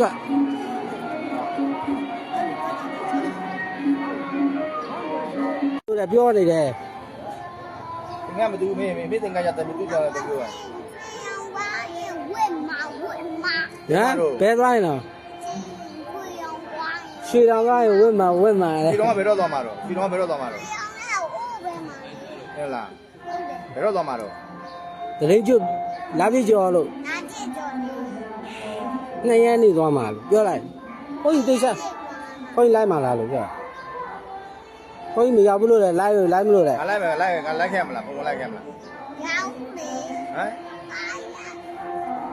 အတွက်သူကပြောနေတယ်သင်ကမတူမင်းမင်းသင်ကကြတယ်မတူကြတယ်ပြောတယ်ဟမ်ဘယ်သွားရင်တော့ရွှေတော်ကရဝက်မှာဝက်မှာလေဒီတော့ဘယ်တော့သွားမှာတော့ဒီတော့ဘယ်တော့သွားမှာတော့ဟဲ့လားဘယ်တော့သွားမှာတော့တရင်ကျွလာပြည့်ကျော်လို့လာပြည့်ကျော် နှစ်ရက်နေသွားမှာလို့ပြောလိုက်ဘုန်းကြီးသိစားဘုန်းကြီးလိုက်မှာလားလို့ပြောဘုန်းကြီးမရောက်ဘူးလို့လဲလိုက်လို့လိုက်မလို့လဲငါလိုက်မယ်လိုက်ငါလိုက်ခဲ့မလားဘုန်းကလိုက်ခဲ့မလားရောက်ပြီဟမ်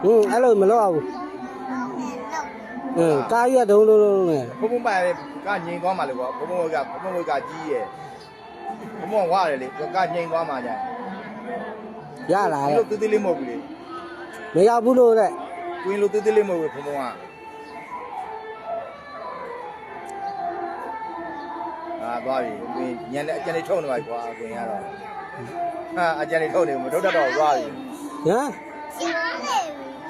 ဟင်းအဲ့လိုမလုပ်အောင်ဘူးကားရတုံးလုံးလုံးနဲ့ဘုံဘုံပါလေကငြိမ်သွားမှာလေကွာဘုံဘုံကဘုံဘုံကကြီးရဲ့ဘုံဘုံဝရတယ်လေကငြိမ်သွားမှာကြာရလားလို့တူးတူးလေးမဟုတ်ဘူးလေမရောက်ဘူးလို့တဲ့ ကွင်းလိုသေးသေးလေးမဟုတ်ဘူးဘုံဘုံကအာသွားပြီကွင်းညနေအကျန်လေးထုတ်နေပါကွာကွင်းရတော့ဟာအကျန်လေးထုတ်နေမထုတ်တတ်တော့သွားပြီဟမ်家里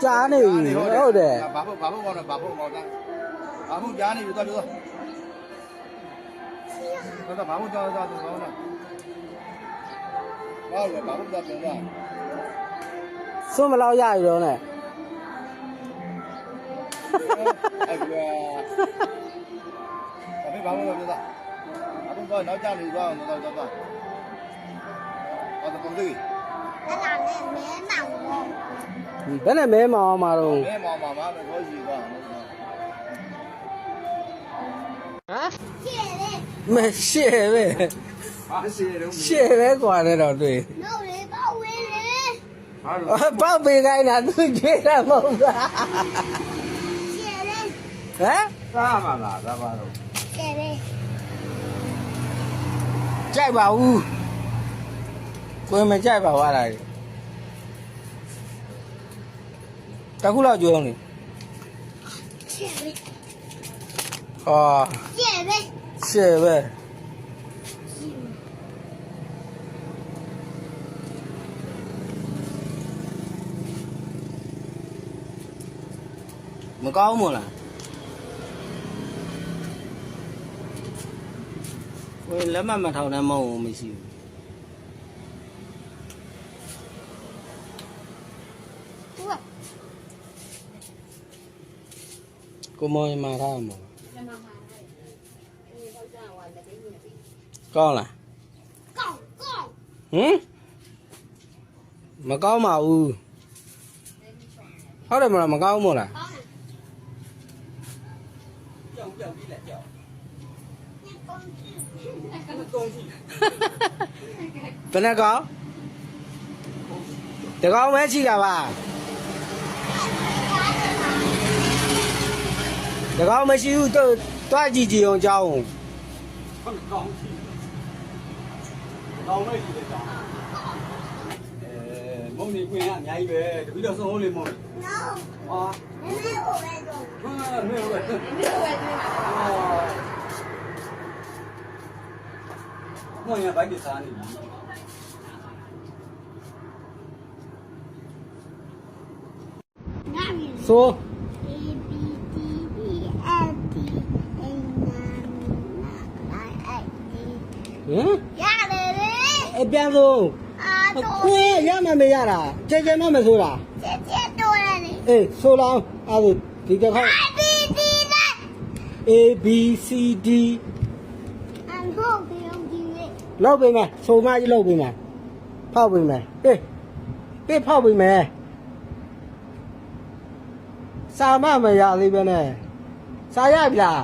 ကြားနေပြီဟုတ်တယ်ဘာဖို့ဘာဖို့ကောင်းတော့ဘာဖို့ကောင်းတာဘာဖို့ကြားနေပြီတော့တော့တော့ဘာဖို့ကြောက်ကြောက်တော့ကောင်းတာဘာလို့ဘာဖို့ကြောက်ပြန်တော့စွန့်မလောက်ရရတော့နဲ့ အဲ့ကွာအဖေဘာလို့ပြောတာအခုတော့နောက်ကျနေသွားတော့တော့တော့တော့တော့ပုံသေးအဲ့ဒါနဲ့မဲမောင်ဘောဘယ်နဲ့မဲမောင်အောင်မှာတော့မဲမောင်မှာမှာတော့ရှိသွားတယ်ဟမ်ရှေ့လေမရှိပဲဟာရှေ့တော့ရှေ့ပဲกว่าတယ်တော့တွေ့လို့လေပေါ့ဝေးလေဘာလို့ပေါ့ပေးခိုင်းတာသူကျေးတာမဟုတ်လား ဟမ်စားမှာလားဒါပါတော့ကျဲလေးကြိုက်ပါဘူးကိုယ်မကြိုက်ပါဘူးအားလားတခုလောက်ကြိုးအောင်လေကျဲလေးဟာကျဲလေးကျဲလေးမကောင်းမလား ဝင်လက်မမထောင်တဲ့မဟုတ်ဘူးမရှိဘူးကိုမောင်မာရမောကောင်းလားကောင်းကောင်းဟင်မကောင်းပါဘူးဟုတ်တယ်မလားမကောင်းမို့လားကြောက်ကြောက်ပြီးလားကြောက် ဘယ်နှကောင်တကောင်မဲရှိတာပါတကောင်မရှိဘူးတော့တွားကြည့်ကြည့်အောင်ကြောင်းကောင်းရှိကောင်းမဲရှိတယ်ကြောင်းအဲမုံနေခွင်ကအများကြီးပဲတပိတော့ဆုံးဟုတ်လေမုံ No ဟာမင်းကိုပဲတော့ဟာမင်းကိုပဲမင်းကိုပဲ ခွန်ရဘိုက်ပြစားနေပြီဆို A B D E F G A N N I I D ဟမ်ရတယ်လေအပြန်ဆုံးအာတော့ခွေးရမှမရတာကြဲကြဲမှမဆိုတာကျက်ကျက်တော့ရတယ်အေးဆိုလောင်းအဲ့ဒါဒီတစ်ခါ A B D A B C D and go B လောက်ပေးမယ်ဆိုမကြီးလောက်ပေးမယ်ဖောက်ပေးမယ်အေးပြေးဖောက်ပေးမယ်စာမမရသေးပဲနဲ့စာရပြီလား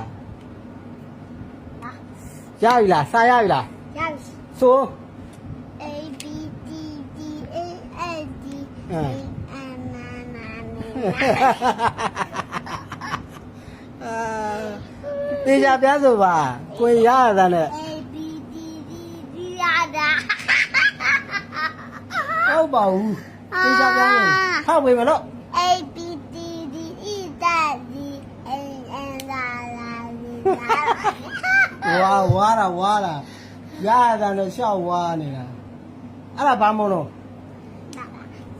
ရပြီလားစာရပြီလား呀ဆို A B D D A F G A N N N အာတေချာပြဆိုပါကိုရရတာနဲ့ ဟုတ်ပါဘူးသိချပြောင်းရင်ဖောက်ဝေမလို့ A B D D E D D A N L L ဝါဝါတာဝါတာရတာလည်းရှောက်ဝါနေတာအဲ့ဒါဘာမို့လို့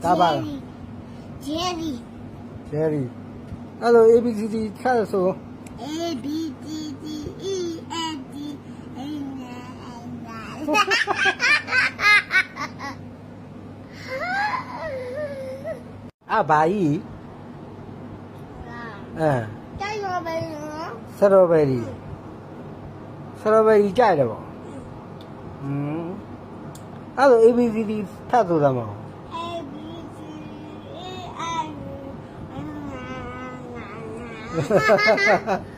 ဒါပါလား Jerry Jerry အဲ့လို A B C D ခတ်ဆို A B D D E N D A N L L အဘာကြီးအဲစတော်ဘယ်ရီစတော်ဘယ်ရီစတော်ဘယ်ရီကြိုက်တယ်ပေါ့อืมအဲ့လို ABCD ဖတ်ဆိုတာမဟုတ် ABC A I နာနာ